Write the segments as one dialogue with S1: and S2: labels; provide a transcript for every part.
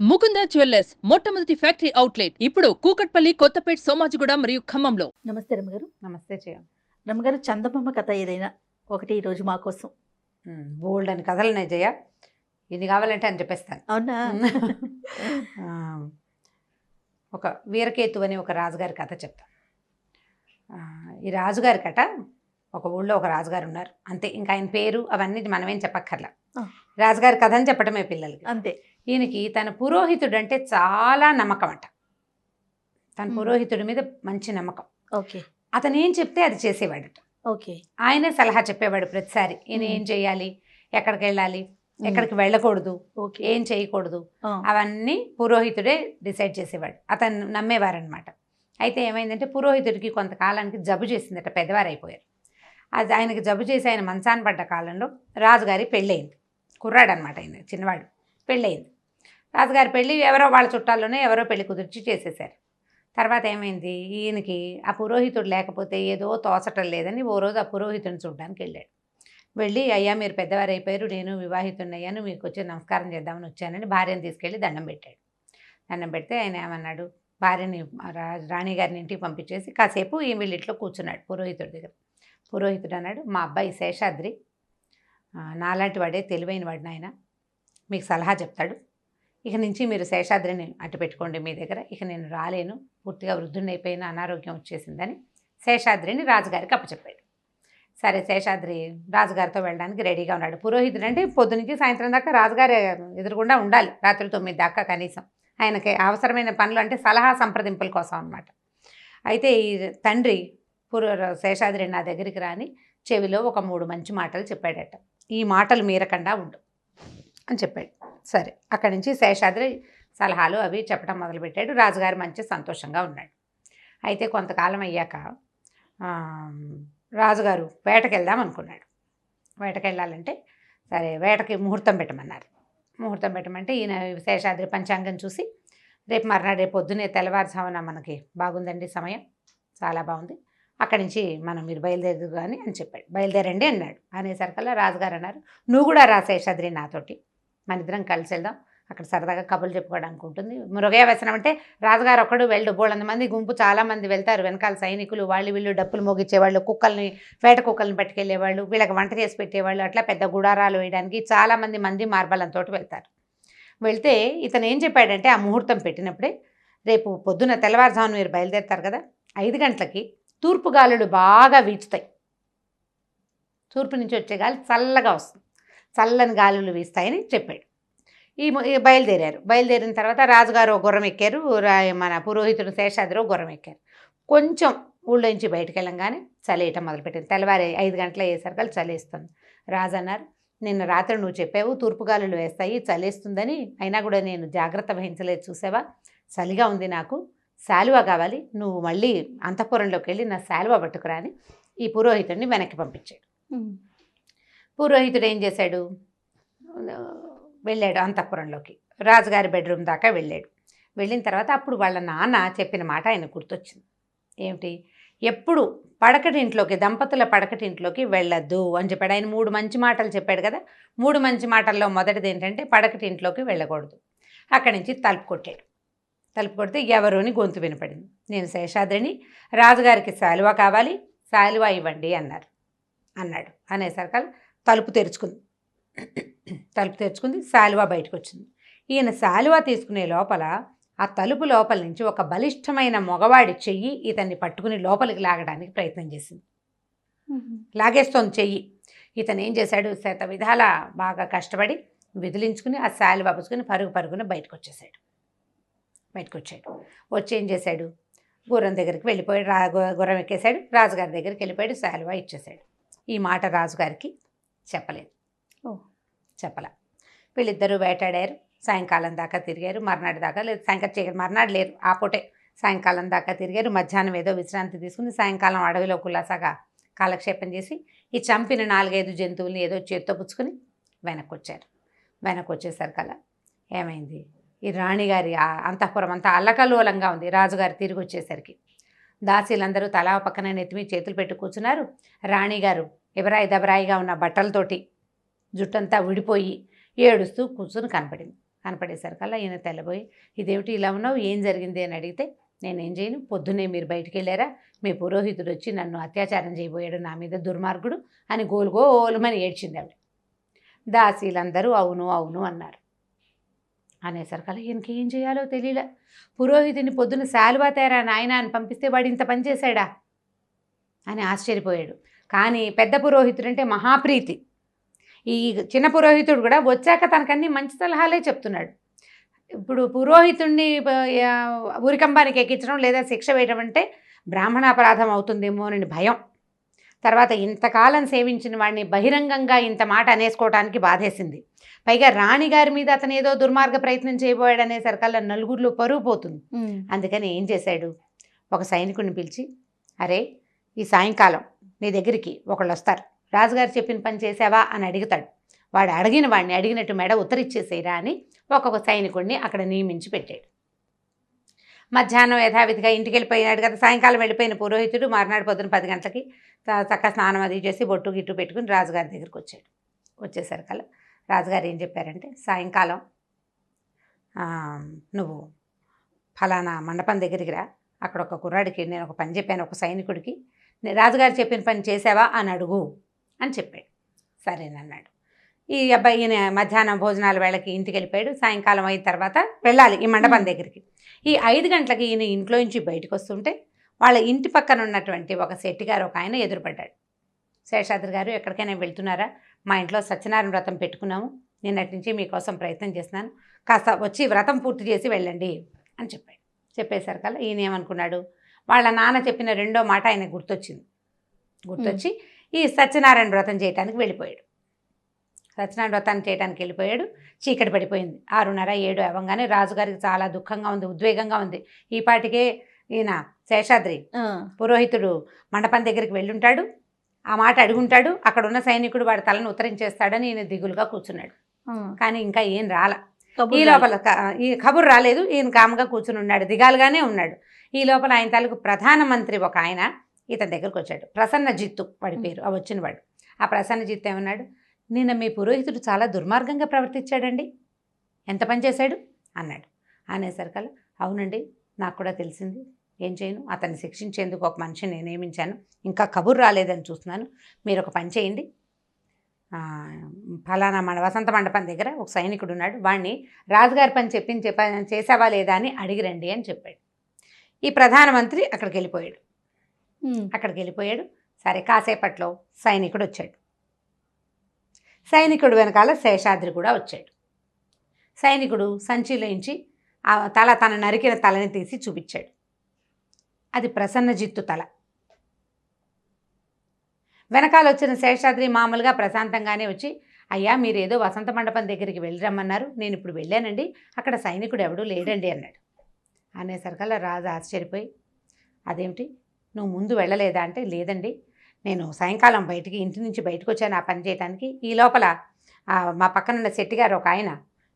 S1: Mukunda jewellers మొట్టమొదటి factory outlet ఇప్పుడు కూకట్పల్లి కొత్తపేట్ సోమాజిగూడ మరియు ఖమ్మంలో.
S2: నమస్తే రమ్మగారు
S3: నమస్తే చేయం
S2: రమ్మగారు చందమామ కథ ఏదైనా ఒకటి ఈ రోజు మా కోసం.
S3: బోల్డ్ అని కథలు ఉన్నాయి జయ. ఇది కావాలంటే అని చెప్పేస్తాను.
S2: అవునా?
S3: ఒక వీరకేతు అని ఒక రాజుగారి కథ చెప్తా ఆ, ఈ రాజుగారి కట ఒక ఊళ్ళో ఒక రాజుగారు ఉన్నారు. అంతే ఇంకా ఆయన పేరు అవన్నీ మనమేం చెప్పక్కర్లా. రాజుగారి కథ అని చెప్పడమే పిల్లలకి.
S2: అంతే.
S3: ఈయనకి తన పురోహితుడు అంటే చాలా నమ్మకం అంట తన. పురోహితుడి మీద మంచి నమ్మకం.
S2: ఓకే.
S3: అతను ఏం చెప్తే అది చేసేవాడట.
S2: ఓకే.
S3: ఆయనే సలహా చెప్పేవాడు ప్రతిసారి. ఈయన. ఏం చేయాలి? ఎక్కడికి వెళ్ళాలి? ఎక్కడికి వెళ్ళకూడదు?
S2: ఓకే.
S3: ఏం చేయకూడదు? అవన్నీ పురోహితుడే డిసైడ్ చేసేవాడు. అతను నమ్మేవారనమాట అయితే ఏమైందంటే పురోహితుడికి కొంతకాలానికి జబ్బు చేసిందట పెద్దవారు అయిపోయారు అది ఆయనకి జబ్బు చేసి ఆయన మంచాన పడ్డ కాలంలో రాజుగారి పెళ్ళయింది. కుర్రాడు అనమాట ఆయన చిన్నవాడు. పెళ్ళయింది. రాజుగారి పెళ్ళి ఎవరో వాళ్ళ చుట్టాల్లోనే ఎవరో పెళ్ళి కుదిర్చి చేసేసారు తర్వాత ఏమైంది? ఈయనకి ఆ పురోహితుడు లేకపోతే ఏదో తోచటం లేదని ఓ రోజు ఆ పురోహితుడిని చూడడానికి వెళ్ళాడు. వెళ్ళి అయ్యా మీరు పెద్దవారు అయిపోయారు నేను వివాహితున్నయ్యాను అయ్యాను మీకు వచ్చి నమస్కారం చేద్దామని వచ్చానని భార్యను తీసుకెళ్ళి దండం పెట్టాడు. దండం పెడితే ఆయన ఏమన్నాడు? భార్యని రా రాణి గారిని ఇంటికి పంపించేసి కాసేపు ఈ వీళ్ళిట్లో కూర్చున్నాడు పురోహితుడి దగ్గర. పురోహితుడు అన్నాడు మా అబ్బాయి శేషాద్రి నాలాంటి వాడే తెలివైన వాడు నాయన మీకు సలహా చెప్తాడు. ఇక నుంచి మీరు శేషాద్రిని అట్టు పెట్టుకోండి మీ దగ్గర. ఇక నేను రాలేను. పూర్తిగా వృద్ధుడైపోయిన అయిపోయిన అనారోగ్యం వచ్చేసిందని శేషాద్రిని రాజుగారికి అప్పచెప్పాడు. సరే శేషాద్రి రాజుగారితో వెళ్ళడానికి రెడీగా ఉన్నాడు. పురోహితుడు అంటే పొద్దు నుంచి సాయంత్రం దాకా రాజుగారి ఎదురుగుండా ఉండాలి. రాత్రి తొమ్మిది దాకా కనీసం. ఆయనకి అవసరమైన పనులు అంటే సలహా సంప్రదింపుల కోసం అన్నమాట. అయితే ఈ తండ్రి పురో శేషాద్రి నా దగ్గరికి రాని చెవిలో ఒక మూడు మంచి మాటలు చెప్పాడట. ఈ మాటలు మీరకుండా ఉండు అని చెప్పాడు. సరే అక్కడి నుంచి శేషాద్రి సలహాలు అవి చెప్పడం మొదలుపెట్టాడు. రాజుగారు మంచి సంతోషంగా ఉన్నాడు. అయితే కొంతకాలం అయ్యాక రాజుగారు వేటకి వెళ్దాం అనుకున్నాడు. వేటకి వెళ్ళాలంటే సరే వేటకి ముహూర్తం పెట్టమన్నారు. ముహూర్తం పెట్టమంటే ఈయన శేషాద్రి పంచాంగం చూసి రేపు మర్నాడు రేపు పొద్దునే తెల్లవారుజామున మనకి బాగుందండి సమయం. చాలా బాగుంది. అక్కడి నుంచి మనం మీరు బయలుదేరదు కానీ అని చెప్పాడు. బయలుదేరండి అన్నాడు. అనేసరికల్లా రాజుగారు అన్నారు నువ్వు కూడా రా శేషాద్రి నాతోటి. మన ఇద్దరం కలిసి వెళ్దాం. అక్కడ సరదాగా కబుర్లు చెప్పుకోవడానికి ఉంటుంది. మృగయ వ్యసనం అంటే రాజుగారు ఒక్కడు వెళ్ళడు బోళ్ళంత మంది గుంపు చాలామంది వెళ్తారు. వెనకాల సైనికులు వాళ్ళు వీళ్ళు డప్పులు మోగించేవాళ్ళు కుక్కల్ని వేట కుక్కల్ని పట్టుకెళ్ళేవాళ్ళు వీళ్ళకి వంట చేసి పెట్టేవాళ్ళు అట్లా పెద్ద గుడారాలు వేయడానికి చాలామంది మంది మార్బలంతో వెళ్తారు. వెళ్తే ఇతను ఏం చెప్పాడంటే ఆ ముహూర్తం పెట్టినప్పుడే రేపు పొద్దున తెల్లవారుజామున మీరు బయలుదేరుతారు కదా ఐదు గంటలకి తూర్పు గాలులు బాగా వీచుతాయి. తూర్పు నుంచి వచ్చే గాలి చల్లగా వస్తుంది. చల్లని గాలులు వీస్తాయని చెప్పాడు. ఈ బయలుదేరారు. బయలుదేరిన తర్వాత రాజుగారు ఒక గుర్రం ఎక్కారు. రా- మన పురోహితుడు శేషాద్రి ఒక గుర్రం ఎక్కారు. కొంచెం ఊళ్ళో నుంచి బయటికి వెళ్ళంగానే చలియటం మొదలుపెట్టింది. తెల్లవారి ఐదు గంటల అయ్యేసరికి చలిస్తుంది రాజు అన్నారు నిన్న రాత్రి నువ్వు చెప్పావు తూర్పు గాలులు వేస్తాయి చలిస్తుందని అయినా కూడా నేను జాగ్రత్త వహించలేదు చూసావా? చలిగా ఉంది నాకు. శాలువ కావాలి. నువ్వు మళ్ళీ అంతఃపురంలోకి వెళ్ళి నా శాలువా పట్టుకురా అని ఈ పురోహితుడిని వెనక్కి పంపించాడు. పురోహితుడు ఏం చేశాడు? వెళ్ళాడు అంతఃపురంలోకి. రాజుగారి బెడ్రూమ్ దాకా వెళ్ళాడు. వెళ్ళిన తర్వాత అప్పుడు వాళ్ళ నాన్న చెప్పిన మాట ఆయన గుర్తొచ్చింది. ఏమిటి? ఎప్పుడు పడకటింట్లోకి దంపతుల పడకటింట్లోకి వెళ్ళొద్దు అని చెప్పాడు. ఆయన మూడు మంచి మాటలు చెప్పాడు కదా? మూడు మంచి మాటల్లో మొదటిది ఏంటంటే పడకటింట్లోకి వెళ్ళకూడదు. అక్కడి నుంచి తలుపు కొట్టాడు. తలుపు కొడితే ఎవరోని గొంతు వినపడింది. నేను శేషాద్రిని రాజుగారికి శాలువా కావాలి శాలువా ఇవ్వండి అన్నారు. అన్నాడు. అనేసరికి తలుపు తెరుచుకుంది. తలుపు తెరుచుకుంది. శాలువా బయటకు వచ్చింది ఈయన శాలువా తీసుకునే లోపల ఆ తలుపు లోపల నుంచి ఒక బలిష్టమైన మగవాడి చెయ్యి ఇతన్ని పట్టుకుని లోపలికి లాగడానికి ప్రయత్నం చేసింది. లాగేస్తోంది చెయ్యి. ఇతను ఏం చేశాడు? శత విధాల బాగా కష్టపడి విదిలించుకుని ఆ శాలువా పుచ్చుకుని పరుగు పరుగున బయటకు వచ్చేసాడు బయటకు వచ్చాడు వచ్చి ఏం చేశాడు? గుర్రం దగ్గరికి వెళ్ళిపోయాడు. రా గుర్రం ఎక్కేశాడు. రాజుగారి దగ్గరికి వెళ్ళిపోయాడు. శాలువా ఇచ్చేశాడు. ఈ మాట రాజుగారికి చెప్పలేదు.
S2: ఓ.
S3: చెప్పల. వీళ్ళిద్దరూ వేటాడారు. సాయంకాలం దాకా తిరిగారు. మర్నాడు దాకా లేదు సాయంకాలం మర్నాడు లేరు. ఆ పూటే సాయంకాలం దాకా తిరిగారు. మధ్యాహ్నం ఏదో విశ్రాంతి తీసుకుని సాయంకాలం అడవిలో కులాసాగా కాలక్షేపం చేసి ఈ చంపిన నాలుగైదు జంతువుల్ని ఏదో చేత్తో పుచ్చుకొని వెనక్కి వచ్చారు వెనక్కి వచ్చేసరికల్లా ఏమైంది ఈ రాణిగారి అంతఃపురం అంతా అల్లకల్లోలంగా ఉంది. రాజుగారు తిరిగి వచ్చేసరికి దాసీలందరూ తలా పక్కన నెత్తిమి చేతులు పెట్టి కూర్చున్నారు. రాణిగారు ఎవరాయి దబరాయిగా ఉన్న బట్టలతోటి జుట్టంతా విడిపోయి ఏడుస్తూ కూర్చుని కనపడింది. కనపడేసరికల్లా ఈయన తెల్లబోయి ఇదేమిటి ఇలా ఉన్నావు? ఏం జరిగింది? అని అడిగితే నేనేం చేయను. పొద్దున్నే మీరు బయటికి వెళ్ళారా మీ పురోహితుడు వచ్చి నన్ను అత్యాచారం చేయబోయాడు. నా మీద దుర్మార్గుడు అని గోలుగోలుమని ఏడ్చింది ఆవిడ. దాసీలందరూ అవును అవును అన్నారు. అనేసరికల్లా ఈయనకి ఏం చేయాలో తెలియలే పురోహితుని పొద్దున శాలువా తేరా నాయన అని పంపిస్తే వాడు ఇంత పని చేశాడా? అని ఆశ్చర్యపోయాడు. కానీ పెద్ద పురోహితుడు అంటే మహాప్రీతి. ఈ చిన్న పురోహితుడు కూడా వచ్చాక తనకన్నీ మంచి సలహాలే చెప్తున్నాడు. ఇప్పుడు పురోహితుడిని ఊరికంబానికి ఎక్కించడం లేదా శిక్ష వేయడం అంటే బ్రాహ్మణాపరాధం అవుతుందేమో అని భయం. తర్వాత ఇంతకాలం సేవించిన వాడిని బహిరంగంగా ఇంత మాట అనేసుకోవడానికి బాధేసింది. పైగా రాణిగారి మీద అతను ఏదో దుర్మార్గ ప్రయత్నం చేయబోయాడు అనేసరికల్లా నలుగురిలో పరువు పోతుంది. అందుకని ఏం చేశాడు? ఒక సైనికుడిని పిలిచి అరే ఈ సాయంకాలం నీ దగ్గరికి ఒకళ్ళు వస్తారు. రాజుగారు చెప్పిన పని చేసావా అని అడుగుతాడు. వాడు అడిగిన వాడిని అడిగినట్టు మెడ ఉత్తరిచ్చేసేయరా అని ఒక్కొక్క సైనికుడిని అక్కడ నియమించి పెట్టాడు. మధ్యాహ్నం యథావిధిగా ఇంటికి వెళ్ళిపోయినాడు కదా. సాయంకాలం వెళ్ళిపోయిన పురోహితుడు మర్నాడు పొద్దున పది గంటలకి చక్క స్నానం అది చేసి బొట్టు గిట్టు పెట్టుకుని రాజుగారి దగ్గరికి వచ్చాడు. వచ్చేసరికల్లా రాజుగారు ఏం చెప్పారంటే సాయంకాలం నువ్వు ఫలానా మండపం దగ్గరికి రా. అక్కడ ఒక కుర్రాడికి నేను ఒక పని చెప్పాను. ఒక సైనికుడికి రాజుగారు చెప్పిన పని చేసావా అని అడుగు అని చెప్పాడు. సరేనన్నాడు ఈ అబ్బాయి ఈయన మధ్యాహ్నం భోజనాల వేళకి ఇంటికి వెళ్ళిపోయాడు. సాయంకాలం అయిన తర్వాత వెళ్ళాలి ఈ మండపం దగ్గరికి. ఈ ఐదు గంటలకి ఈయన ఇంట్లో నుంచి బయటకు వస్తుంటే వాళ్ళ ఇంటి పక్కన ఉన్నటువంటి ఒక శెట్టి గారు ఒక ఆయన ఎదురుపడ్డాడు. శేషాద్రి గారు ఎక్కడికైనా వెళ్తున్నారా? మా ఇంట్లో సత్యనారాయణ వ్రతం పెట్టుకున్నాము. నిన్నటి నుంచి మీకోసం ప్రయత్నం చేస్తున్నాను. కాస్త వచ్చి వ్రతం పూర్తి చేసి వెళ్ళండి అని చెప్పాడు. చెప్పేసరికల్లా ఈయన ఏమనుకున్నాడు? వాళ్ళ నాన్న చెప్పిన రెండో మాట ఆయన గుర్తొచ్చింది. గుర్తొచ్చి ఈ సత్యనారాయణ వ్రతం చేయడానికి వెళ్ళిపోయాడు. సత్యనారాయణ వ్రతాన్ని చేయడానికి వెళ్ళిపోయాడు. చీకటి పడిపోయింది. ఆరున్నర ఏడు అవ్వగానే రాజుగారికి చాలా దుఃఖంగా ఉంది ఉద్వేగంగా ఉంది. ఈ పాటికే ఈయన శేషాద్రి పురోహితుడు మండపం దగ్గరికి వెళ్ళుంటాడు. ఆ మాట అడుగుంటాడు. అక్కడ ఉన్న సైనికుడు వాడి తలను ఉత్తరించేస్తాడని ఈయన దిగులుగా కూర్చున్నాడు. కానీ ఇంకా ఏం రాల. ఈ లోపల ఈ కబురు రాలేదు. ఈయన కామ్గా కూర్చుని ఉన్నాడు. దిగాలుగానే ఉన్నాడు. ఈ లోపల ఆయన తాలూకు ప్రధానమంత్రి ఒక ఆయన ఇతని దగ్గరకు వచ్చాడు. ప్రసన్న జిత్తు వాడి పేరు. ఆ వచ్చిన వాడు ఆ ప్రసన్న జిత్తు ఏమన్నాడు? నిన్న మీ పురోహితుడు చాలా దుర్మార్గంగా ప్రవర్తించాడండి. ఎంత పని చేశాడు? అన్నాడు. అనేసరికల్లా అవునండి నాకు కూడా తెలిసింది. ఏం చేయను? అతన్ని శిక్షించేందుకు ఒక మనిషిని నేను నియమించాను ఇంకా కబురు రాలేదని చూస్తున్నాను. మీరు ఒక పని చేయండి. ఫలానా మన వసంత మండపం దగ్గర ఒక సైనికుడు ఉన్నాడు. వాడిని రాజుగారి పని చెప్పింది చెప్ప చేసావా లేదా అని అడిగిరండి అని చెప్పాడు. ఈ ప్రధానమంత్రి అక్కడికి వెళ్ళిపోయాడు. అక్కడికి వెళ్ళిపోయాడు. సరే కాసేపట్లో సైనికుడు వచ్చాడు. సైనికుడు వెనకాల శేషాద్రి కూడా వచ్చాడు. సైనికుడు సంచిలోంచి ఆ తల తన నరికిన తలని తీసి చూపించాడు. అది ప్రసన్నజిత్తు తల. వెనకాల వచ్చిన శేషాద్రి మామూలుగా ప్రశాంతంగానే వచ్చి అయ్యా మీరేదో వసంత మండపం దగ్గరికి వెళ్ళరమ్మన్నారు నేను ఇప్పుడు వెళ్ళానండి. అక్కడ సైనికుడు ఎవడూ లేడండి అన్నాడు. అనేసరికల్లా రాజు ఆశ్చర్యపోయి అదేమిటి? నువ్వు ముందు వెళ్ళలేదా అంటే లేదండి. నేను సాయంకాలం బయటికి ఇంటి నుంచి బయటకు వచ్చాను ఆ పని చేయడానికి ఈ లోపల మా పక్కనున్న శెట్టి గారు ఒక ఆయన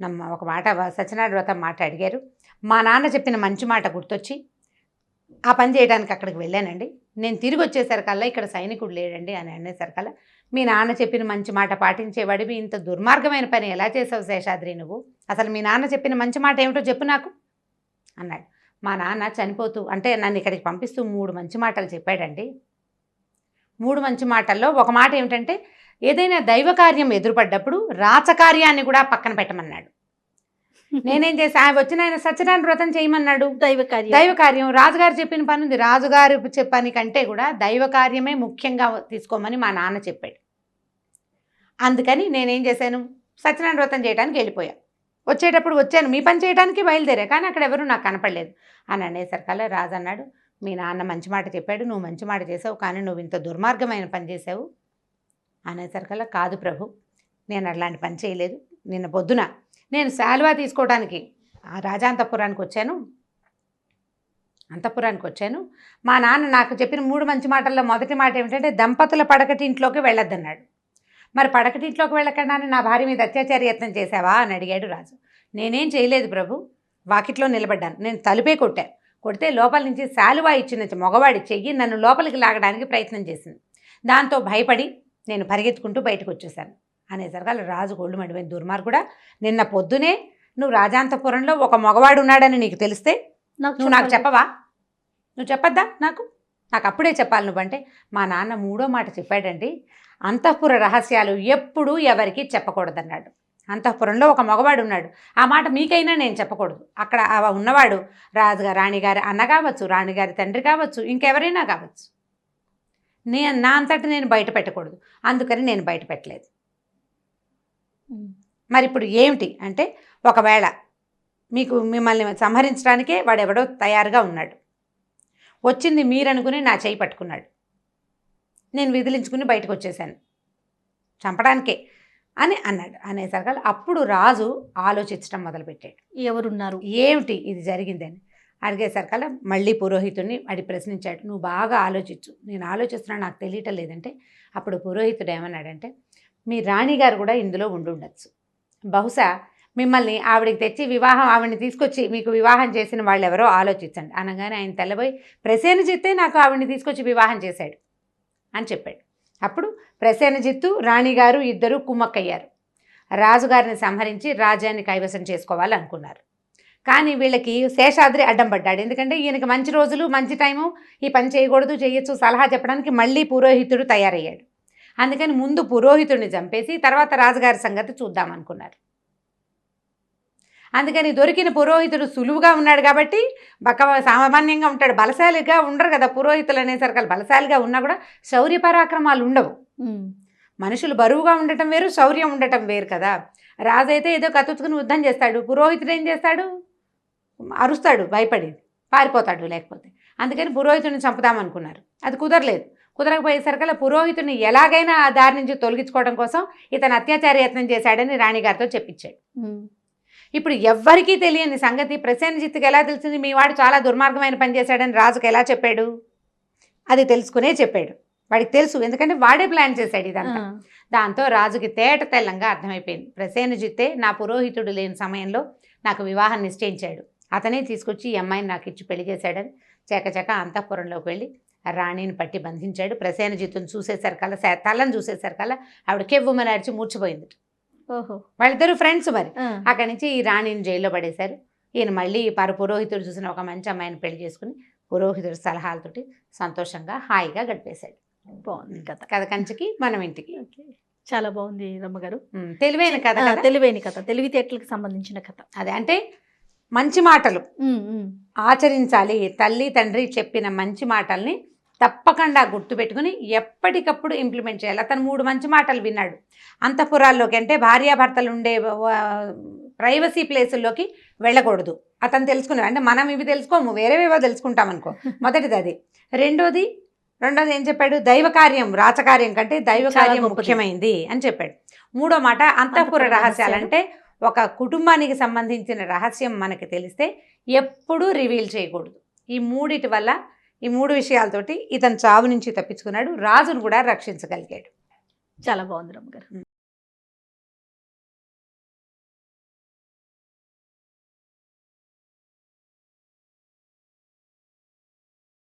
S3: నమ్మ ఒక మాట సత్యనారాయణ వ్రతం మాట అడిగారు. మా నాన్న చెప్పిన మంచి మాట గుర్తొచ్చి ఆ పని చేయడానికి అక్కడికి వెళ్ళానండి. నేను తిరిగి వచ్చేసరికల్లా ఇక్కడ సైనికుడు లేడండి అని అనేసరికల్లా మీ నాన్న చెప్పిన మంచి మాట పాటించేవాడివి ఇంత దుర్మార్గమైన పని ఎలా చేసావు శేషాద్రి నువ్వు? అసలు మీ నాన్న చెప్పిన మంచి మాట ఏమిటో చెప్పు నాకు అన్నాడు. మా నాన్న చనిపోతూ అంటే నన్ను ఇక్కడికి పంపిస్తూ మూడు మంచి మాటలు చెప్పాడండి. మూడు మంచి మాటల్లో ఒక మాట ఏమిటంటే ఏదైనా దైవ కార్యం ఎదురుపడ్డప్పుడు రాచకార్యాన్ని కూడా పక్కన పెట్టమన్నాడు. నేనేం చేసా ఆయన వచ్చిన ఆయన సత్యనారాయణ వ్రతం చేయమన్నాడు.
S2: దైవ కార్యం.
S3: దైవ కార్యం. రాజుగారు చెప్పిన పని ఉంది. రాజుగారు చెప్పని కంటే కూడా దైవ కార్యమే ముఖ్యంగా తీసుకోమని మా నాన్న చెప్పాడు. అందుకని నేనేం చేశాను? సత్యనారాయణ వ్రతం చేయడానికి వెళ్ళిపోయా. వచ్చేటప్పుడు వచ్చాను. మీ పని చేయడానికి బయలుదేరా. కానీ అక్కడ ఎవరు నాకు కనపడలేదు. అని అనేసరికల్లా రాజు అన్నాడు. మీ నాన్న మంచి మాట చెప్పాడు. నువ్వు మంచి మాట చేసావు కానీ నువ్వు ఇంత దుర్మార్గమైన పని చేసావు అనేసరికల్లా కాదు ప్రభు. నేను అలాంటి పని చేయలేదు. నిన్న పొద్దున నేను శాలువా తీసుకోవడానికి ఆ రాజాంతపురానికి వచ్చాను. అంతఃపురానికి వచ్చాను. మా నాన్న నాకు చెప్పిన మూడు మంచి మాటల్లో మొదటి మాట ఏమిటంటే దంపతుల పడకటింట్లోకి వెళ్ళొద్దన్నాడు. మరి పడకటింట్లోకి వెళ్ళకుండా నా భార్య మీద అత్యాచార యత్నం చేశావా? అని అడిగాడు రాజు. నేనేం చేయలేదు ప్రభు వాకిట్లో నిలబడ్డాను. నేను తలుపే కొట్టాను కొడితే లోపల నుంచి శాలువా ఇచ్చిన మగవాడి చెయ్యి నన్ను లోపలికి లాగడానికి ప్రయత్నం చేసింది. దాంతో భయపడి నేను పరిగెత్తుకుంటూ బయటకు వచ్చేసాను అనేసరికల్లా రాజు గోళ్ళు మడిపోయిన దుర్మార్గుడా నిన్న పొద్దునే నువ్వు రాజాంతపురంలో ఒక మగవాడు ఉన్నాడని నీకు తెలిస్తే నువ్వు నాకు. చెప్పవా? నువ్వు చెప్పొద్దా నాకు? నాకు అప్పుడే చెప్పాలి నువ్వంటే. మా నాన్న మూడో మాట చెప్పాడండి అంతఃపుర రహస్యాలు ఎప్పుడూ ఎవరికి చెప్పకూడదన్నాడు. అంతఃపురంలో ఒక మగవాడు ఉన్నాడు ఆ మాట మీకైనా నేను చెప్పకూడదు. అక్కడ ఉన్నవాడు రాజుగారు రాణిగారి అన్న కావచ్చు రాణిగారి తండ్రి కావచ్చు ఇంకెవరైనా కావచ్చు. నేను నా అంతటి నేను బయట పెట్టకూడదు. అందుకని నేను బయట పెట్టలేదు. మరి ఇప్పుడు ఏమిటి అంటే ఒకవేళ మీకు మిమ్మల్ని సంహరించడానికే వాడెవడో తయారుగా ఉన్నాడు. వచ్చింది మీరనుకుని నా చేయి పట్టుకున్నాడు. నేను విదిలించుకుని బయటకు వచ్చేసాను చంపడానికే అని అన్నాడు. అనేసరికి అప్పుడు రాజు ఆలోచించడం మొదలుపెట్టాడు.
S2: ఎవరున్నారు?
S3: ఏమిటి ఇది జరిగిందని? అడిగేసరికల్లా మళ్ళీ పురోహితుడిని అడి ప్రశ్నించాడు. నువ్వు బాగా ఆలోచించు. నేను ఆలోచిస్తున్నా నాకు తెలియటం లేదంటే. అప్పుడు పురోహితుడు ఏమన్నాడంటే మీ రాణిగారు కూడా ఇందులో ఉండి ఉండొచ్చు బహుశా మిమ్మల్ని ఆవిడకి తెచ్చి వివాహం ఆవిడని తీసుకొచ్చి మీకు వివాహం చేసిన వాళ్ళు ఎవరో ఆలోచించండి. అనగానే ఆయన తెల్లబోయి ప్రసేనజిత్తే నాకు ఆవిడని తీసుకొచ్చి వివాహం చేశాడు అని చెప్పాడు. అప్పుడు ప్రసేనజిత్తు రాణిగారు ఇద్దరు కుమ్మక్కయ్యారు. రాజుగారిని సంహరించి రాజ్యాన్ని కైవసం చేసుకోవాలనుకున్నారు. కానీ వీళ్ళకి శేషాద్రి అడ్డం పడ్డాడు. ఎందుకంటే ఈయనకి మంచి రోజులు మంచి టైము ఈ పని చేయకూడదు చేయొచ్చు సలహా చెప్పడానికి మళ్ళీ పురోహితుడు తయారయ్యాడు. అందుకని ముందు పురోహితుడిని చంపేసి తర్వాత రాజుగారి సంగతి చూద్దాం అనుకున్నారు. అందుకని దొరికిన పురోహితుడు సులువుగా ఉన్నాడు కాబట్టి బక్క సామాన్యంగా ఉంటాడు. బలశాలిగా ఉండరు కదా పురోహితులు అనేసరికి బలశాలిగా ఉన్నా కూడా శౌర్య పరాక్రమాలు ఉండవు. మనుషులు బరువుగా ఉండటం వేరు శౌర్యం ఉండటం వేరు కదా. రాజు అయితే ఏదో కత్తుకుని యుద్ధం చేస్తాడు. పురోహితుడు ఏం చేస్తాడు? అరుస్తాడు భయపడి పారిపోతాడు లేకపోతే. అందుకని పురోహితుడిని చంపుదామనుకున్నారు అది కుదరలేదు. కుదరకపోయేసరికల్లా పురోహితుడిని ఎలాగైనా ఆ దారి నుంచి తొలగించుకోవడం కోసం ఇతను అత్యాచార యత్నం చేశాడని రాణిగారితో చెప్పించాడు. ఇప్పుడు ఎవ్వరికీ తెలియని సంగతి ప్రసేనజిత్తుకి ఎలా తెలిసింది? మీ వాడు చాలా దుర్మార్గమైన పని చేశాడని రాజుకు ఎలా చెప్పాడు? అది తెలుసుకునే చెప్పాడు. వాడికి తెలుసు ఎందుకంటే వాడే ప్లాన్ చేశాడు ఇదంతా. దాంతో రాజుకి తేట తెల్లంగా అర్థమైపోయింది. ప్రసేనజిత్తే నా పురోహితుడు లేని సమయంలో నాకు వివాహం నిశ్చయించాడు. అతనే తీసుకొచ్చి ఈ అమ్మాయిని నాకు ఇచ్చి పెళ్ళి చేశాడని చకచక అంతఃపురంలోకి వెళ్ళి రాణిని పట్టి బంధించాడు. ప్రసేనజిత్తుని చూసేసరికల్లా సే- తలని చూసేసరికల్లా ఆవిడ కెవ్వుమని అరిచి మూర్చిపోయింది
S2: ఓహో.
S3: వాళ్ళిద్దరు ఫ్రెండ్స్ మరి. అక్కడి నుంచి ఈ రాణిని జైల్లో పడేశారు. ఈయన మళ్ళీ పర పురోహితుడు చూసిన ఒక మంచి అమ్మాయిని పెళ్ళి చేసుకుని పురోహితుడి సలహాలతోటి సంతోషంగా హాయిగా గడిపేశాడు.
S2: బాగుంది కథ.
S3: కథ కంచికి మనం ఇంటికి.
S2: చాలా బాగుంది రమ్మగారు.
S3: తెలివైన కథ
S2: తెలివైన కథ. తెలివితేటలకు సంబంధించిన కథ.
S3: అదే అంటే మంచి మాటలు. ఆచరించాలి. తల్లి తండ్రి చెప్పిన మంచి మాటల్ని తప్పకుండా గుర్తుపెట్టుకుని ఎప్పటికప్పుడు ఇంప్లిమెంట్ చేయాలి. అతను మూడు మంచి మాటలు విన్నాడు. అంతఃపురాల్లోకి అంటే భార్యాభర్తలు ఉండే ప్రైవసీ ప్లేసుల్లోకి వెళ్ళకూడదు. అతను తెలుసుకున్నాడు. అంటే మనం ఇవి తెలుసుకోము వేరేవేవో తెలుసుకుంటాం అనుకో మొదటిది అది. రెండోది రెండోది ఏం చెప్పాడు? దైవ కార్యం రాచకార్యం కంటే దైవ కార్యం. ముఖ్యమైంది అని చెప్పాడు. మూడో మాట అంతఃపుర
S2: అంతఃపుర
S3: రహస్యాలు
S2: రహస్యాలు.
S3: అంటే ఒక కుటుంబానికి సంబంధించిన రహస్యం మనకి తెలిస్తే ఎప్పుడూ రివీల్ చేయకూడదు. ఈ మూడిటి వల్ల ఈ మూడు విషయాలతోటి ఇతను చావు నుంచి తప్పించుకున్నాడు. రాజును కూడా రక్షించగలిగాడు.
S2: చాలా బాగుంది రమ్మగారు